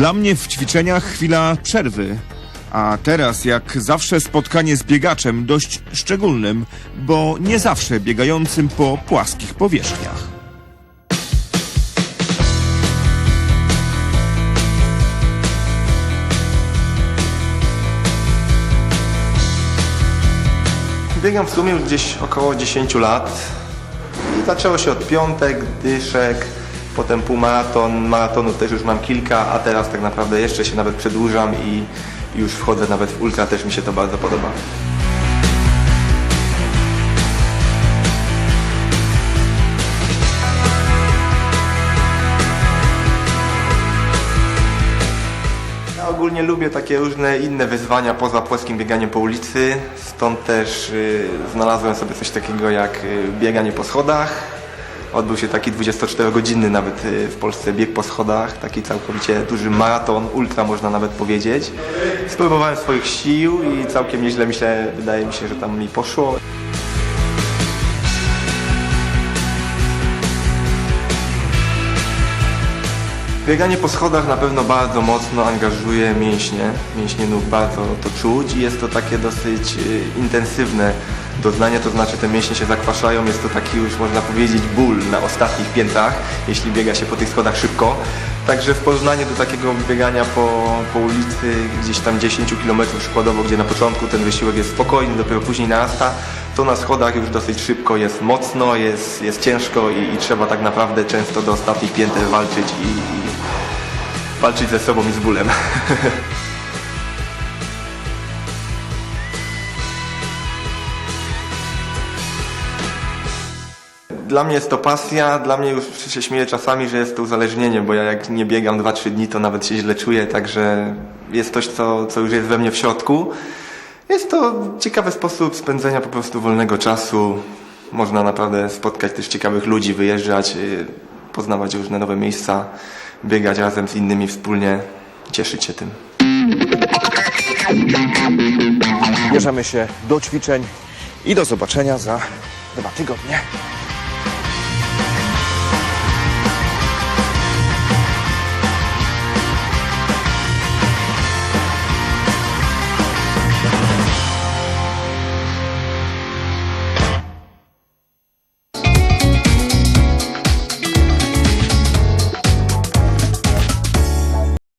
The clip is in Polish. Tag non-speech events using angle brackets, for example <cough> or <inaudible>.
Dla mnie w ćwiczeniach chwila przerwy. A teraz, jak zawsze, spotkanie z biegaczem dość szczególnym, bo nie zawsze biegającym po płaskich powierzchniach. Biegam w sumie gdzieś około 10 lat. I zaczęło się od piątek, dyszek, potem półmaraton, maratonu też już mam kilka, a teraz tak naprawdę jeszcze się nawet przedłużam i już wchodzę nawet w ultra, też mi się to bardzo podoba. Ja ogólnie lubię takie różne inne wyzwania poza płaskim bieganiem po ulicy, stąd też y, znalazłem sobie coś takiego jak y, bieganie po schodach. Odbył się taki 24-godzinny nawet y, w Polsce bieg po schodach, taki całkowicie duży maraton, ultra można nawet powiedzieć. Spróbowałem swoich sił i całkiem nieźle myślę, wydaje mi się, że tam mi poszło. Bieganie po schodach na pewno bardzo mocno angażuje mięśnie, mięśnie nóg bardzo to czuć i jest to takie dosyć y, intensywne doznanie, to znaczy te mięśnie się zakwaszają, jest to taki już można powiedzieć ból na ostatnich piętrach, jeśli biega się po tych schodach szybko. Także w porównaniu do takiego biegania po, po ulicy gdzieś tam 10 km przykładowo, gdzie na początku ten wysiłek jest spokojny, dopiero później narasta, to na schodach już dosyć szybko jest mocno, jest, jest ciężko i, i trzeba tak naprawdę często do ostatnich pięter walczyć i, i walczyć ze sobą i z bólem. <laughs> Dla mnie jest to pasja, dla mnie już się śmieję czasami, że jest to uzależnienie, bo ja jak nie biegam 2-3 dni, to nawet się źle czuję, także jest coś, co, co już jest we mnie w środku. Jest to ciekawy sposób spędzenia po prostu wolnego czasu. Można naprawdę spotkać też ciekawych ludzi, wyjeżdżać, yy, poznawać różne nowe miejsca, biegać razem z innymi wspólnie, cieszyć się tym. Bierzemy się do ćwiczeń i do zobaczenia za dwa tygodnie.